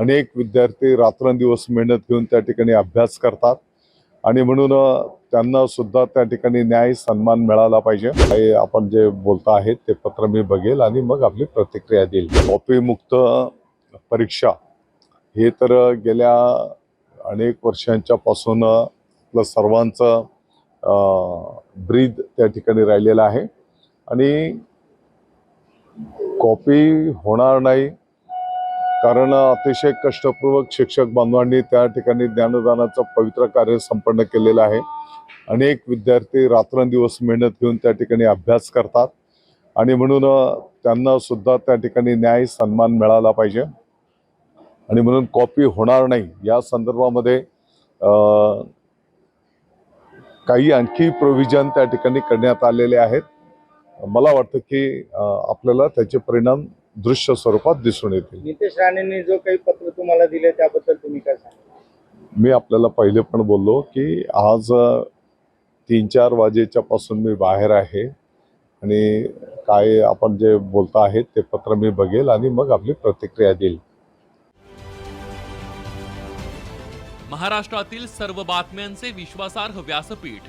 अनेक विद्यार्थी रात्रंदिवस मेहनत घेऊन त्या ठिकाणी अभ्यास करतात. आणि म्हणून त्यांना सुद्धा त्या ठिकाणी न्याय सन्मान मिळाला पाहिजे. हे आपण जे बोलता आहेत ते पत्र मी बघेल आणि मग आपली प्रतिक्रिया देईल. कॉपीमुक्त परीक्षा हे तर गेल्या अनेक वर्षांच्या पासून आपलं सर्वांचं ब्रीद त्या ठिकाणी राहिलेलं आहे. आणि कॉपी होणार नाही कारण अतिशय कष्टपूर्वक शिक्षक बांधवांनी त्या ठिकाणी ज्ञानदानाचं पवित्र कार्य संपन्न केलेलं आहे. अनेक विद्यार्थी रात्रंदिवस मेहनत घेऊन त्या ठिकाणी अभ्यास करतात आणि म्हणून त्यांना सुद्धा त्या ठिकाणी न्याय सन्मान मिळाला पाहिजे. आणि म्हणून कॉपी होणार नाही या संदर्भामध्ये काही आणखी प्रोव्हिजन त्या ठिकाणी करण्यात आलेले आहेत. मला वाटतं की आपल्याला त्याचे परिणाम दृश्य स्वरूपात दिसून येतील. नितेश राणेंनी जो काही पत्र तुम्हाला दिले त्याबद्दल तुम्ही काय सांगा मी आपल्याला पहिले पण बोललो की आज तीन चार वाजेच्या पासून मी बाहेर आहे आणि काय आपण जे बोलता आहेत ते पत्र मी बघेल आणि मग आपली प्रतिक्रिया देईल. महाराष्ट्रातील सर्व बातम्यांचे विश्वासार्ह व्यासपीठ.